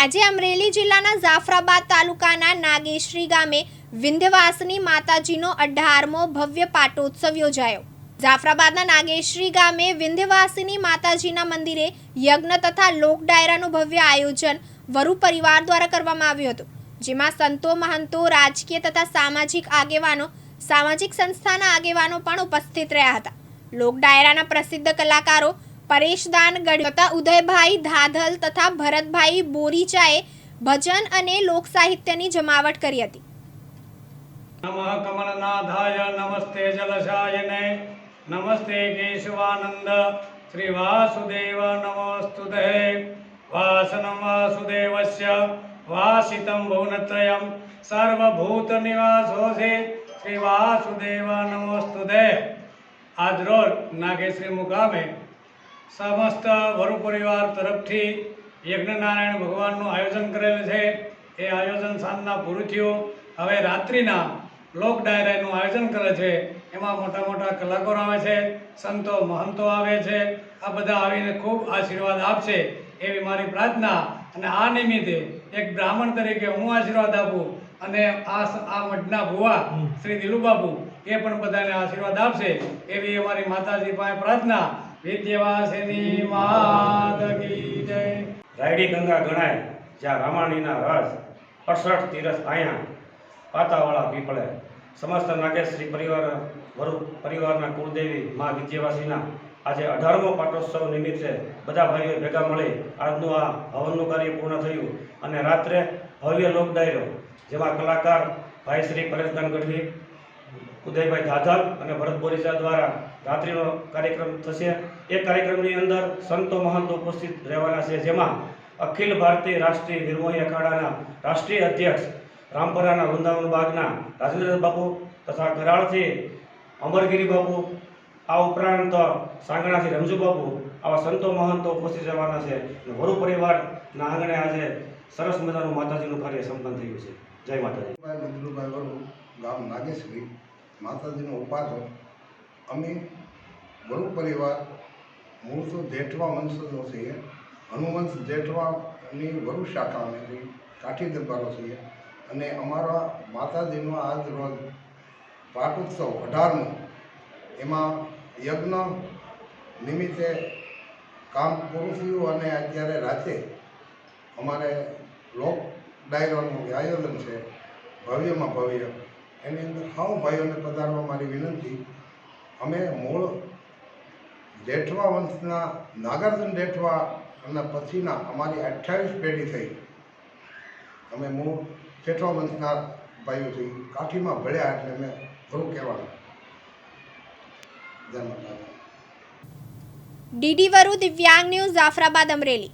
આજે અમરેલી જિલ્લાના જાફરાબાદ તાલુકાના નાગેશ્રી ગામે વિંધ્યવાસની માતાજીનો અઢારમો ભવ્ય પાટોત્સવ યોજાયો. જાફરાબાદના નાગેશ્રી ગામે વિંધ્યવાસિની માતાજીના મંદિરે યજ્ઞ તથા લોક ડાયરાનું ભવ્ય આયોજન વરુ પરિવાર દ્વારા કરવામાં આવ્યું હતું, જેમાં સંતો, મહંતો, રાજકીય તથા સામાજિક આગેવાનો, સામાજિક સંસ્થાના આગેવાનો પણ ઉપસ્થિત રહ્યા હતા. લોક ડાયરાના પ્રસિદ્ધ કલાકારો પરેશદાન ગઢ તથા ઉદયભાઈ ધાધલ તથા ભરતભાઈ બોરીચાએ ભજન અને લોક સાહિત્યની જમાવટ કરી હતી. નમઃ કમલનાથાય, નમસ્તે જલશાયને, નમસ્તે કેશવાનંદ, શ્રી વાસુદેવ નમોસ્તુતે. વાસનમ વાસુદેવસ્ય, વાસિતમ ભુવનત્રયમ સર્વભૂત નિવાસોસે શ્રી વાસુદેવ નમોસ્તુતે. આજરોજ નાગેશ્રી મુકામે સમસ્ત વરુ પરિવાર તરફથી યજ્ઞનારાયણ ભગવાનનું આયોજન કરેલ છે. એ આયોજન સાંજના પૂરું થયું. હવે રાત્રિના લોક ડાયરાનું આયોજન કરે છે. એમાં મોટા મોટા કલાકારો આવે છે. સંતો મહંતો આવે છે. આ બધા આવીને ખૂબ આશીર્વાદ આપશે એવી મારી પ્રાર્થના અને આ નિમિત્તે એક બ્રાહ્મણ તરીકે હું આશીર્વાદ આપું અને આ આ મઠના ભુવા શ્રી દિલુબાબુ એ પણ બધાને આશીર્વાદ આપશે એવી અમારી માતાજી પાસે પ્રાર્થના રાયડી ગંગા ગણાય, જ્યાં રામાણીના રસ, અડસઠ તીરસ આયા. પાતાવાળા પીપળે સમસ્ત નાગેશ્રી પરિવાર, વરુ પરિવારના કુળદેવી, મા વિદ્યાવાસીના આજે અઢારમો પાટોત્સવ નિમિત્તે બધા ભાઈઓ ભેગા મળી આજનું આ હવનનું કાર્ય પૂર્ણ થયું અને રાત્રે ભવ્ય લોક ડાયરો જેમાં કલાકાર ભાઈ શ્રી પરેશદાન ગઢવી ઉદયભાઈ દાધલ અને ભરત બોરીસા દ્વારા રાત્રિનો કાર્યક્રમ થશે. એ કાર્યક્રમની અંદર સંતો મહંતો ઉપસ્થિત રહેવાના છે, જેમાં અખિલ ભારતીય રાષ્ટ્રીય નિર્મોહી અખાડાના રાષ્ટ્રીય અધ્યક્ષ રામપરાના વૃંદાવન બાગના રાજેન્દ્ર તથા કરાળથી અમરગીરી બાપુ, આ ઉપરાંત સાંગણાથી રમજુ બાપુ આવા સંતો મહંતો ઉપસ્થિત રહેવાના છે. વરુ પરિવારના આંગણે આજે સરસ મજાનું માતાજીનું કાર્ય સંપન્ન થયું છે. જય માતાજી. ગામ નાગેશ્વરી માતાજીનો ઉપાધો અમે ગુરુ પરિવાર મૂળ તો જેઠવા વંશનો છીએ. હનુવંશ જેઠવાની વરુ શાખા અમે કાઠી દરબારો છીએ. અને અમારા માતાજીનો આજ રોજ પાટોત્સવ અઢારમો. એમાં યજ્ઞ નિમિત્તે કામ પૂરું થયું અને અત્યારે રાતે અમારે લોક ડાયરાનું આયોજન છે. ભવ્યમાં ભવ્ય એની અંદર સૌ ભાઈઓને પધારવા મારી વિનંતી. અમે મૂળ જેઠવા વંશના, નાગાર્જુન જેઠવા અને પછીના અમારી અઠ્યાવીસ પેઢી થઈ અમે મૂળ જેઠવા વંશના ભાઈઓ થઈ કાઠીમાં ભળ્યા એટલે અમે ઘણું કહેવાનું. જન્મ ડીડી વરુ દિવ્યાંગ ન્યૂઝ, જાફરાબાદ અમરેલી.